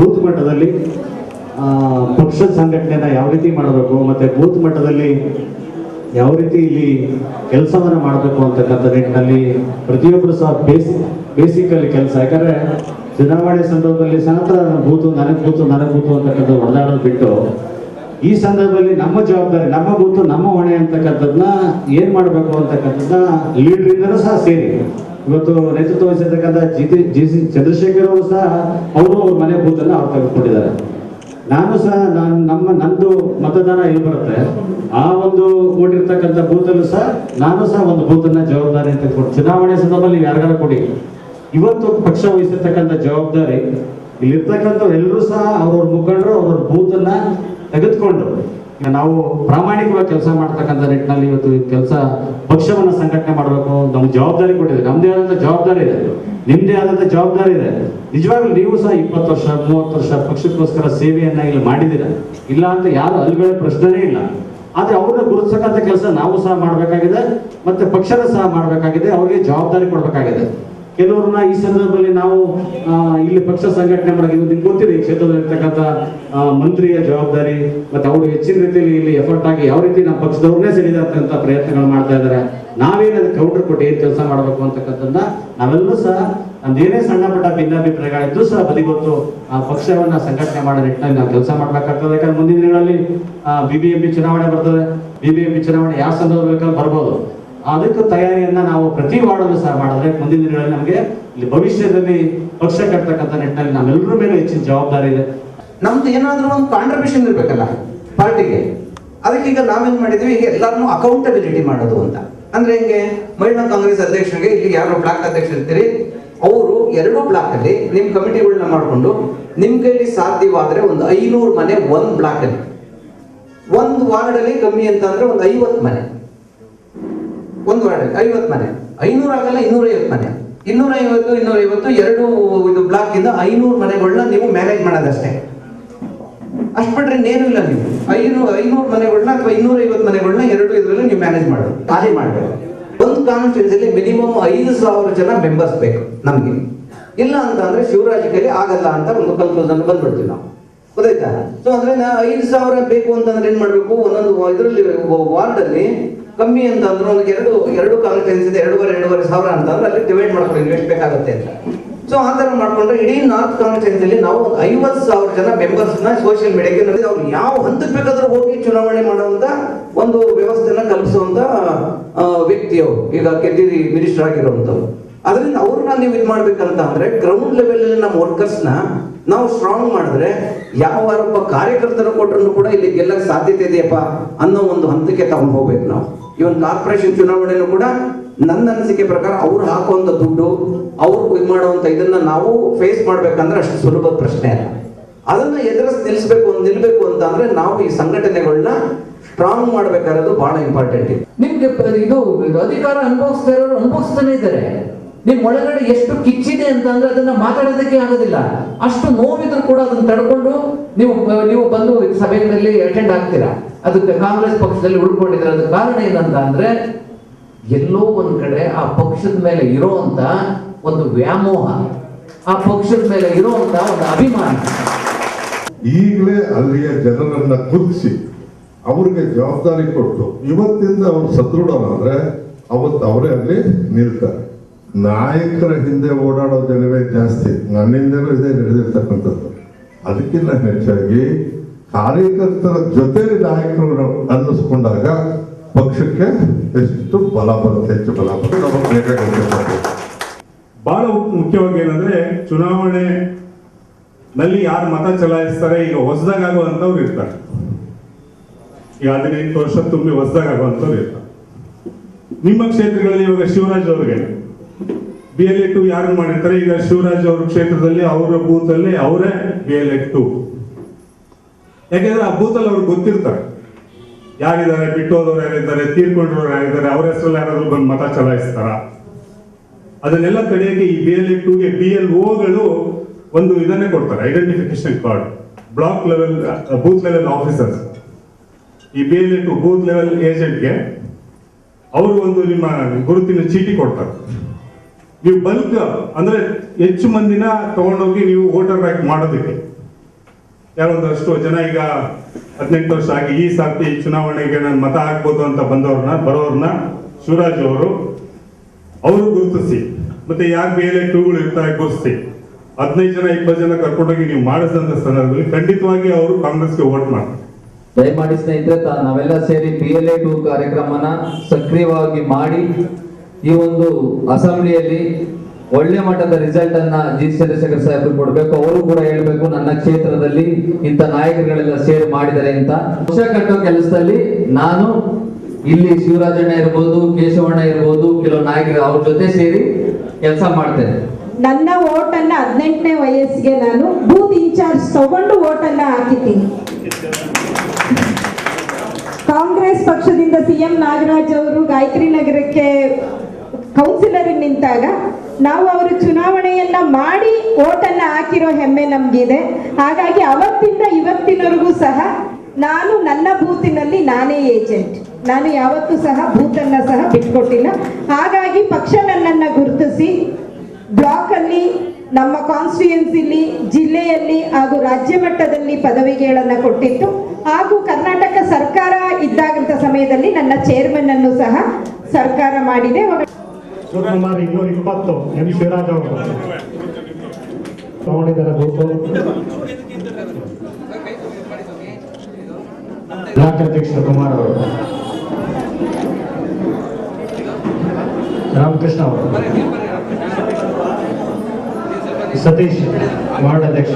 Booth ಮಟ್ಟದಲ್ಲಿ ಪಕ್ಷದ ಸಂಘಟನೆನ ಯಾವ ರೀತಿ ಮಾಡಬೇಕು, ಮತ್ತು ಬೂತ್ ಮಟ್ಟದಲ್ಲಿ ಯಾವ ರೀತಿ ಇಲ್ಲಿ ಕೆಲಸವನ್ನು ಮಾಡಬೇಕು ಅಂತಕ್ಕಂಥ ನಿಟ್ಟಿನಲ್ಲಿ ಪ್ರತಿಯೊಬ್ಬರು ಸಹ ಬೇಸ್, ಬೇಸಿಕಲ್ಲಿ ಕೆಲಸ. ಯಾಕಂದರೆ ಚುನಾವಣೆ ಸಂದರ್ಭದಲ್ಲಿ ಸಹ ಬೂತು ನನಗೆ ಬೂತು ನನಗೆ ಬೂತು ಅಂತಕ್ಕಂಥ ಹೊಡೆದಾಡೋದು ಬಿಟ್ಟು, ಈ ಸಂದರ್ಭದಲ್ಲಿ ನಮ್ಮ ಜವಾಬ್ದಾರಿ, ನಮ್ಮ ಬೂತು, ನಮ್ಮ ಹೊಣೆ ಅಂತಕ್ಕಂಥದ್ದನ್ನ ಏನು ಮಾಡಬೇಕು ಅಂತಕ್ಕಂಥದ್ದನ್ನ ಲೀಡ್ರಿಂದನೂ ಸಹ ಸೇರಿ. ಇವತ್ತು ನೇತೃತ್ವ ವಹಿಸಿರ್ತಕ್ಕಂಥ G T G C Chandrashekhar ಅವರು ಸಹ ಅವರು ಅವ್ರ ಮನೆ ಬೂತನ್ನು ಅವ್ರು ತೆಗೆದುಕೊಂಡಿದ್ದಾರೆ ನಾನು ಸಹ ನಾನು ನಮ್ಮ, ನಂದು ಮತದಾನ ಏನು ಬರುತ್ತೆ ಆ ಒಂದು ಕೊಟ್ಟಿರ್ತಕ್ಕಂಥ ಬೂತಲ್ಲೂ ಸಹ ನಾನು ಸಹ ಒಂದು ಬೂತನ್ನ ಜವಾಬ್ದಾರಿ ಅಂತ ಕೊಟ್ಟು ಚುನಾವಣೆ ಸಂದರ್ಭದಲ್ಲಿ ಯಾರಿಗಾರ ಕೊಡಿ. ಇವತ್ತು ಪಕ್ಷ ವಹಿಸಿರ್ತಕ್ಕಂಥ ಜವಾಬ್ದಾರಿ, ಇಲ್ಲಿರ್ತಕ್ಕಂಥವ್ರು ಎಲ್ಲರೂ ಸಹ ಅವ್ರವ್ರ ಮುಖಂಡರು ಅವ್ರವ್ರ ಬೂತನ್ನ ತೆಗೆದುಕೊಂಡು ನಾವು ಪ್ರಾಮಾಣಿಕವಾಗಿ ಕೆಲಸ ಮಾಡ್ತಕ್ಕಂಥ ನಿಟ್ಟಿನಲ್ಲಿ ಇವತ್ತು ಕೆಲಸ ಪಕ್ಷವನ್ನ ಸಂಘಟನೆ ಮಾಡಬೇಕು. ನಮ್ಗೆ ಜವಾಬ್ದಾರಿ ಕೊಟ್ಟಿದೆ. ನಮ್ದೇ ಆದಂಥ ಜವಾಬ್ದಾರಿ ಇದೆ. ನಿಮ್ಮದೇ ಆದಂತ ಜವಾಬ್ದಾರಿ ಇದೆ. ನಿಜವಾಗ್ಲೂ ನೀವು ಸಹ ಇಪ್ಪತ್ತು ವರ್ಷ, ಮೂವತ್ತು ವರ್ಷ ಪಕ್ಷಕ್ಕೋಸ್ಕರ ಸೇವೆಯನ್ನ ಇಲ್ಲಿ ಮಾಡಿದ್ದೀರಾ? ಇಲ್ಲ ಅಂತ ಯಾರು ಅಲ್ಲಿಗಳ ಪ್ರಶ್ನೆನೇ ಇಲ್ಲ. ಆದ್ರೆ ಅವ್ರನ್ನ ಗುರುತಿಸಕ್ಕಂತ ಕೆಲಸ ನಾವು ಸಹ ಮಾಡಬೇಕಾಗಿದೆ. ಮತ್ತೆ ಪಕ್ಷದ ಸಹ ಮಾಡಬೇಕಾಗಿದೆ. ಅವ್ರಿಗೆ ಜವಾಬ್ದಾರಿ ಕೊಡಬೇಕಾಗಿದೆ. ಕೆಲವ್ರನ್ನ ಈ ಸಂದರ್ಭದಲ್ಲಿ ನಾವು ಇಲ್ಲಿ ಪಕ್ಷ ಸಂಘಟನೆ ಮಾಡೋದು ನಿಮ್ಗೆ ಗೊತ್ತಿದೆ, ಈ ಕ್ಷೇತ್ರದಲ್ಲಿರ್ತಕ್ಕಂಥ ಮಂತ್ರಿಯ ಜವಾಬ್ದಾರಿ ಮತ್ತೆ ಅವರು ಹೆಚ್ಚಿನ ರೀತಿಯಲ್ಲಿ ಇಲ್ಲಿ ಎಫರ್ಟ್ ಆಗಿ ಯಾವ ರೀತಿ ನಮ್ಮ ಪಕ್ಷದವ್ರನ್ನೇ ಸೆಳೆದಂತ ಪ್ರಯತ್ನಗಳು ಮಾಡ್ತಾ ಇದ್ದಾರೆ ನಾವೇನು ಅದಕ್ಕೆ ಕೌಂಟರ್ ಕೊಟ್ಟು ಏನ್ ಕೆಲಸ ಮಾಡಬೇಕು ಅಂತಕ್ಕಂಥದ್ದನ್ನ ನಾವೆಲ್ಲರೂ ಸಹ ನಮ್ದೇನೇ ಸಣ್ಣ ಪುಟ್ಟ ಭಿನ್ನಾಭಿಪ್ರಾಯಗಳಿದ್ದು ಸಹ ಬದಿಗೊತ್ತು ಆ ಪಕ್ಷವನ್ನ ಸಂಘಟನೆ ಮಾಡೋ ನಿಟ್ಟಿನಲ್ಲಿ ನಾವು ಕೆಲಸ ಮಾಡ್ಬೇಕಾಗ್ತದೆ. ಯಾಕಂದ್ರೆ ಮುಂದಿನ ದಿನಗಳಲ್ಲಿ ಬಿಬಿಎಂಪಿ ಚುನಾವಣೆ ಬರ್ತದೆ. ಬಿಬಿಎಂಪಿ ಚುನಾವಣೆ ಯಾವ ಸಂದರ್ಭ ಸಂದರ್ಭದಲ್ಲಿ ಬರ್ಬೋದು. ಅದಕ್ಕೆ ತಯಾರಿಯನ್ನ ನಾವು ಪ್ರತಿ ವಾರ್ಡಲ್ಲೂ ಸಹ ಮಾಡಿದ್ರೆ ಮುಂದಿನ ದಿನಗಳಲ್ಲಿ ನಮಗೆ ಇಲ್ಲಿ ಭವಿಷ್ಯದಲ್ಲಿ ಪಕ್ಷ ಕಟ್ತಕ್ಕಂಥ ನಿಟ್ಟಿನಲ್ಲಿ ನಮ್ಮೆಲ್ಲರ ಮೇಲೆ ಹೆಚ್ಚಿನ ಜವಾಬ್ದಾರಿ ಇದೆ. ನಮ್ದು ಏನಾದ್ರೂ ಒಂದು ಕಾಂಟ್ರಿಬ್ಯೂಷನ್ ಇರ್ಬೇಕಲ್ಲ ಪಾರ್ಟಿಗೆ, ಅದಕ್ಕೆ ಈಗ ನಾವೇನ್ ಮಾಡಿದ್ವಿ, ಈಗ ಎಲ್ಲರನ್ನೂ ಅಕೌಂಟಬಿಲಿಟಿ ಮಾಡೋದು ಅಂತ. ಅಂದ್ರೆ ಹಿಂಗೆ, ಮಹಿಳಾ ಕಾಂಗ್ರೆಸ್ ಅಧ್ಯಕ್ಷರಿಗೆ ಇಲ್ಲಿ ಯಾರು ಬ್ಲಾಕ್ ಅಧ್ಯಕ್ಷ ಇರ್ತೀರಿ, ಅವರು ಎರಡು ಬ್ಲಾಕ್ ಅಲ್ಲಿ ನಿಮ್ ಕಮಿಟಿಗಳನ್ನ ಮಾಡಿಕೊಂಡು ನಿಮ್ ಕೈಲಿ ಸಾಧ್ಯವಾದ್ರೆ ಒಂದು ಐನೂರು ಮನೆ ಒಂದ್ ಬ್ಲಾಕ್ ಅಲ್ಲಿ ಒಂದು ವಾರ್ಡ್ ಅಲ್ಲಿ ಕಮ್ಮಿ ಅಂತ ಅಂದ್ರೆ ಒಂದು ಐವತ್ತು ಮನೆ. ಒಂದು ವಾರ್ಡ್ ಐವತ್ತು ಮನೆ. ಐನೂರು ಆಗಲ್ಲ ಇನ್ನೂರ ಐವತ್ತು ಮನೆ. ಇನ್ನೂರ ಐವತ್ತು ಇನ್ನೂರ ಐವತ್ತು ಎರಡು ಇದು ಬ್ಲಾಕ್ ಇಂದ ಐನೂರು ಮನೆಗಳನ್ನ ನೀವು ಮ್ಯಾನೇಜ್ ಮಾಡೋದಷ್ಟೇ. ಅಷ್ಟು ಬಿಟ್ರೆ ಇನ್ನೇನು ಇಲ್ಲ ನೀವು. ಐನೂರು ಐನೂರು ಮನೆಗಳನ್ನ ಅಥವಾ ಇನ್ನೂರೈವತ್ತು ಮನೆಗಳನ್ನ ಎರಡು ಇದರಲ್ಲಿ ನೀವು ಮ್ಯಾನೇಜ್ ಮಾಡೋದು, ಖಾಲಿ ಮಾಡಬೇಕು ಒಂದು ಕಾನ್ಸ್ಟಿಟ್ಯೂನ್ಸಿಲಿ ಮಿನಿಮಮ್ ಐದು ಸಾವಿರ ಜನ ಮೆಂಬರ್ಸ್ ಬೇಕು ನಮಗೆ. ಇಲ್ಲ ಅಂತ ಅಂದ್ರೆ ಶಿವರಾಜ್ ಆಗಲ್ಲ ಅಂತ ಒಂದು ಕನ್ಕ್ಲೂಷನ್ ಬಂದ್ಬಿಡ್ತೀವಿ ನಾವು. ಗೊತ್ತಾಯ್ತಾ? ಸೊ ಅಂದ್ರೆ ಐದು ಸಾವಿರ ಬೇಕು ಅಂತಂದ್ರೆ ಏನ್ ಮಾಡ್ಬೇಕು? ಒಂದೊಂದು ಇದರಲ್ಲಿ ವಾರ್ಡ್ ಅಲ್ಲಿ ಕಮ್ಮಿ ಅಂತ ಅಂದ್ರೆ ಒಂದು ಎರಡು ಎರಡು ಕಾನ್ಫಿಡೆನ್ಸ್ ಇದೆ, ಎರಡೂವರೆ ಎರಡೂವರೆ ಸಾವಿರ ಅಂತ ಅಂದ್ರೆ ಅಲ್ಲಿ ಡಿವೈಡ್ ಮಾಡ್ಕೊಂಡು ಎಷ್ಟು ಬೇಕಾಗುತ್ತೆ ಅಂತ. ಸೊ ಆ ಥರ ಮಾಡ್ಕೊಂಡ್ರೆ ಇಡೀ ನಾರ್ತ್ ಕಾನ್ಸ್ಟಿಟ್ಯೂನ್ಸಿಲಿ ನಾವು ಒಂದು ಐವತ್ತು ಸಾವಿರ ಜನ ಮೆಂಬರ್ಸ್ನ ಸೋಷಿಯಲ್ ಮೀಡಿಯಾಗೆ ನೋಡಿ ಅವ್ರು ಯಾವ ಹಂತಕ್ಕೆ ಬೇಕಾದ್ರೂ ಹೋಗಿ ಚುನಾವಣೆ ಮಾಡುವಂತ ಒಂದು ವ್ಯವಸ್ಥೆನ ಕಲ್ಪಿಸುವಂತ ವ್ಯಕ್ತಿಯವರು. ಈಗ ಕೆದ್ದಿರಿ ಮಿನಿಸ್ಟರ್ ಆಗಿರುವಂತವ್ರು ಅದರಿಂದ ಅವ್ರನ್ನ ನೀವು ಇದು ಮಾಡ್ಬೇಕಂತ ಅಂದ್ರೆ ಗ್ರೌಂಡ್ ಲೆವೆಲ್ ನಮ್ಮ ವರ್ಕರ್ಸ್ನ ನಾವು ಸ್ಟ್ರಾಂಗ್ ಮಾಡಿದ್ರೆ ಯಾವ ಒಬ್ಬ ಕಾರ್ಯಕರ್ತರು ಕೊಟ್ಟರು ಕೂಡ ಇಲ್ಲಿ ಗೆಲ್ಲಕ್ಕೆ ಸಾಧ್ಯತೆ ಇದೆಯಪ್ಪ ಅನ್ನೋ ಒಂದು ಹಂತಕ್ಕೆ ತಗೊಂಡು ಹೋಗ್ಬೇಕು ನಾವು. ಒಂದು ಕಾರ್ಪೊರೇಷನ್ ಚುನಾವಣೆನೂ ಕೂಡ ನನ್ನ ಅನಿಸಿಕೆ ಪ್ರಕಾರ ಅವ್ರು ಹಾಕುವಂತ ದುಡ್ಡು, ಅವ್ರು ಇದು ಮಾಡುವಂತ ಇದನ್ನ ನಾವು ಫೇಸ್ ಮಾಡ್ಬೇಕಂದ್ರೆ ಅಷ್ಟು ಸುಲಭದ ಪ್ರಶ್ನೆ ಅಲ್ಲ. ಅದನ್ನ ಎದುರಿಸ್ ನಿಲ್ಲಿಸ್ಬೇಕು ಅಂತ, ನಿಲ್ಬೇಕು ಅಂತ ಅಂದ್ರೆ ನಾವು ಈ ಸಂಘಟನೆಗಳನ್ನ ಸ್ಟ್ರಾಂಗ್ ಮಾಡ್ಬೇಕಾಗಿರೋದು ಬಹಳ ಇಂಪಾರ್ಟೆಂಟ್ ನಿಮ್ಗೆ ಇದು ಅಧಿಕಾರ ಅನುಭವಿಸ್ತಾ ಇರೋರು ಅನುಭವಿಸ್ತಾನೆ ಇದ್ದಾರೆ. ನಿಮ್ ಒಳಗಡೆ ಎಷ್ಟು ಕಿಚ್ಚಿದೆ ಅಂತ ಅಂದ್ರೆ ಅದನ್ನ ಮಾತಾಡೋದಕ್ಕೆ ಆಗೋದಿಲ್ಲ. ಅಷ್ಟು ನೋವಿದ್ರು ಕೂಡ ಅದನ್ನ ತಡ್ಕೊಂಡು ನೀವು ನೀವು ಬಂದು ಸಭೆಗಳಲ್ಲಿ ಅಟೆಂಡ್ ಆಗ್ತೀರಾ? ಅದಕ್ಕೆ ಕಾಂಗ್ರೆಸ್ ಪಕ್ಷದಲ್ಲಿ ಉಳ್ಕೊಂಡಿದ್ರೆ ಅದಕ್ಕೆ ಕಾರಣ ಏನಂತ ಅಂದ್ರೆ, ಎಲ್ಲೋ ಒಂದ್ ಕಡೆ ಆ ಪಕ್ಷದ ಮೇಲೆ ಇರೋಂತ ಒಂದು ವ್ಯಾಮೋಹ, ಆ ಪಕ್ಷದ ಮೇಲೆ ಇರೋಂತ ಒಂದು ಅಭಿಮಾನ. ಈಗಲೇ ಅಲ್ಲಿಯ ಜನರನ್ನ ಕುದಿಸಿ, ಅವ್ರಿಗೆ ಜವಾಬ್ದಾರಿ ಕೊಟ್ಟು, ಇವತ್ತಿಂದ ಅವ್ರು ಸದೃಢರಾದ್ರೆ ಅವತ್ತು ಅವರೇ ಅಲ್ಲಿ ನಿಲ್ತಾರೆ. ನಾಯಕರ ಹಿಂದೆ ಓಡಾಡೋ ಜನವೇ ಜಾಸ್ತಿ. ನನ್ನಿಂದಲೂ ಇದೇ, ನಡೆದಿರ್ತಕ್ಕಂಥದ್ದು. ಅದಕ್ಕಿಂತ ಹೆಚ್ಚಾಗಿ ಕಾರ್ಯಕರ್ತರ ಜೊತೆ ನಾಯಕರು ಅನ್ನಿಸ್ಕೊಂಡಾಗ ಪಕ್ಷಕ್ಕೆ ಎಷ್ಟು ಬಲ ಬರುತ್ತೆ, ಹೆಚ್ಚು ಬಲ ಬರುತ್ತೆ ಬಹಳ ಮುಖ್ಯವಾಗಿ ಏನಂದ್ರೆ, ಚುನಾವಣೆ ನಲ್ಲಿ ಯಾರು ಮತ ಚಲಾಯಿಸ್ತಾರೆ, ಈಗ ಹೊಸದಾಗ ಆಗುವಂತವ್ರು ಇರ್ತಾರೆ. ಈಗ ಹದಿನೈದು ವರ್ಷ ತುಂಬಿ ಹೊಸದಾಗ ಆಗುವಂತವ್ರು ಇರ್ತಾರೆ. ನಿಮ್ಮ ಕ್ಷೇತ್ರಗಳಲ್ಲಿ ಇವಾಗ ಶಿವರಾಜ್ ಅವ್ರಿಗೆ ಬಿ ಎಲ್ ಎ ಟು ಯಾರು ಮಾಡಿರ್ತಾರೆ? ಈಗ ಶಿವರಾಜ್ ಅವ್ರ ಕ್ಷೇತ್ರದಲ್ಲಿ, ಅವರ ಬೂತ್ ಅಲ್ಲಿ ಅವರೇ ಬಿ ಎಲ್ ಎ ಟು ಯಾಕೆಂದ್ರೆ ಆ ಬೂತ್ ಅಲ್ಲಿ ಅವ್ರಿಗೆ ಗೊತ್ತಿರ್ತಾರೆ. ಯಾರಿದ್ದಾರೆ? ಬಿಟ್ಟು ಹೋದವ್ರು ಯಾರಿದ್ದಾರೆ? ತೀರ್ಕೊಂಡ್ರವ್ರು ಯಾರಿದ್ದಾರೆ? ಅವ್ರ ಹೆಸರಲ್ಲಿ ಯಾರಾದ್ರೂ ಬಂದು ಮತ ಚಲಾಯಿಸ್ತಾರ? ಅದನ್ನೆಲ್ಲ ತಡೆಯಕ್ಕೆ ಈ ಬಿ ಎಲ್ ಎ ಟುಗೆ ಬಿ ಎಲ್ ಓಗಳು ಒಂದು ಇದನ್ನೇ ಕೊಡ್ತಾರೆ identification card block level booth level officers ಈ B L A two booth level ಏಜೆಂಟ್ಗೆ ಅವರು ಒಂದು ನಿಮ್ಮ ಗುರುತಿನ ಚೀಟಿ ಕೊಡ್ತಾರೆ. ನೀವು ಬಲ್ಕ್ ಅಂದ್ರೆ ಹೆಚ್ಚು ಮಂದಿನ ತಗೊಂಡೋಗಿ ನೀವು ವೋಟರ್ ಬ್ಯಾಕ್ ಮಾಡೋದಕ್ಕೆ. ಯಾರೊಂದಷ್ಟು ಜನ ಈಗ ಹದಿನೆಂಟು ವರ್ಷ ಆಗಿ ಈ ಸರ್ತಿ ಚುನಾವಣೆಗೆ ನಾನು ಮತ ಹಾಕ್ಬೋದು ಅಂತ ಬಂದವ್ರನ್ನ, ಬರೋರ್ನ ಶಿವರಾಜ್ ಅವರು ಅವರು ಗುರುತಿಸಿ. ಮತ್ತೆ ಯಾಕೆ ಬೇರೆ ಟೂಗಳು ಇರ್ತಾರೆ ಗುರುತಿಸಿ. ಹದಿನೈದು ಜನ, ಇಪ್ಪತ್ತು ಜನ ಕರ್ಕೊಂಡೋಗಿ ನೀವು ಮಾಡಿಸಿದಂತ ಸಂದರ್ಭದಲ್ಲಿ ಖಂಡಿತವಾಗಿ ಅವರು ಕಾಂಗ್ರೆಸ್ಗೆ ವೋಟ್ ಮಾಡ್ತಾರೆ. ದಯಮಾಡಿ ಸ್ನೇಹಿತರೆ ನಾವೆಲ್ಲ ಸೇರಿ ಪಿ ಎಲ್ ಎ ಟು ಕಾರ್ಯಕ್ರಮನ ಸಕ್ರಿಯವಾಗಿ ಮಾಡಿ ಈ ಒಂದು ಅಸೆಂಬ್ಲಿಯಲ್ಲಿ ಒಳ್ಳೆ ಮಟ್ಟದ ರಿಸಲ್ಟ್ ಅನ್ನ ಜಿ ಚಂದ್ರಶೇಖರ್ ಸಾಹೇಬ್ ಕೊಡಬೇಕು. ಅವರು ಕೂಡ ಹೇಳ್ಬೇಕು, ನನ್ನ ಕ್ಷೇತ್ರದಲ್ಲಿ ಇಂಥ ನಾಯಕರುಗಳೆಲ್ಲ ಸೇರ್ ಮಾಡಿದ್ದಾರೆ ಅಂತ. ಪಕ್ಷ ಕಟ್ಟೋ ಕೆಲಸದಲ್ಲಿ ನಾನು ಇಲ್ಲಿ ಶಿವರಾಜಣ್ಣ ಇರ್ಬೋದು, ಕೇಶವಣ್ಣ ಇರ್ಬೋದು, ಕೆಲವು ನಾಯಕರು ಅವ್ರ ಜೊತೆ ಸೇರಿ ಕೆಲಸ ಮಾಡ್ತೇನೆ. ನನ್ನ ಓಟನ್ನ ಹದಿನೆಂಟನೇ ವಯಸ್ಸಿಗೆ ನಾನು ಬೂತ್ ಇನ್ಚಾರ್ಜ್ ತಗೊಂಡು ಓಟನ್ನ ಹಾಕಿದ್ದೀನಿ. ಕಾಂಗ್ರೆಸ್ ಪಕ್ಷದಿಂದ ಸಿಎಂ ನಾಗರಾಜ್ ಅವರು ಗಾಯತ್ರಿ ನಗರಕ್ಕೆ ಕೌನ್ಸಿಲರ್ ನಿಂತಾಗ ನಾವು ಅವರು ಚುನಾವಣೆಯನ್ನ ಮಾಡಿ ಓಟನ್ನ ಹಾಕಿರೋ ಹೆಮ್ಮೆ ನಮಗಿದೆ. ಹಾಗಾಗಿ ಅವತ್ತಿಂದ ಇವತ್ತಿನವರೆಗೂ ಸಹ ನಾನು ನನ್ನ ಬೂತಿನಲ್ಲಿ ನಾನೇ ಏಜೆಂಟ್. ನಾನು ಯಾವತ್ತೂ ಸಹ ಬೂತನ್ನ ಸಹ ಬಿಟ್ಕೊಟ್ಟಿಲ್ಲ. ಹಾಗಾಗಿ ಪಕ್ಷ ನನ್ನನ್ನ ಗುರುತಿಸಿ ಬ್ಲಾಕ್ ಅಲ್ಲಿ ನಮ್ಮ ಕಾನ್ಸ್ಟಿಟ್ಯೂನ್ಸಿಲಿ ಜಿಲ್ಲೆಯಲ್ಲಿ ಹಾಗೂ ರಾಜ್ಯ ಮಟ್ಟದಲ್ಲಿ ಪದವಿಗಳನ್ನ ಕೊಟ್ಟಿತ್ತು. ಹಾಗೂ ಕರ್ನಾಟಕ ಸರ್ಕಾರ ಇದ್ದಾಗಂತ ಸಮಯದಲ್ಲಿ ನನ್ನ ಚೇರ್ಮನ್ ಅನ್ನು ಸಹ ಸರ್ಕಾರ ಮಾಡಿದೆ. ಶಿವಕುಮಾರ್ ಇನ್ನೂರ ಇಪ್ಪತ್ತು ಎಂ ಶಿವರಾಜ್ ಅವರು ತಗೊಂಡಿದ್ದಾರೆ ಬ್ಲಾಕ್ ಅಧ್ಯಕ್ಷ ಕುಮಾರ್ ಅವರು ರಾಮಕೃಷ್ಣ ಅವರು ಸತೀಶ್ ವಾರ್ಡ್ ಅಧ್ಯಕ್ಷ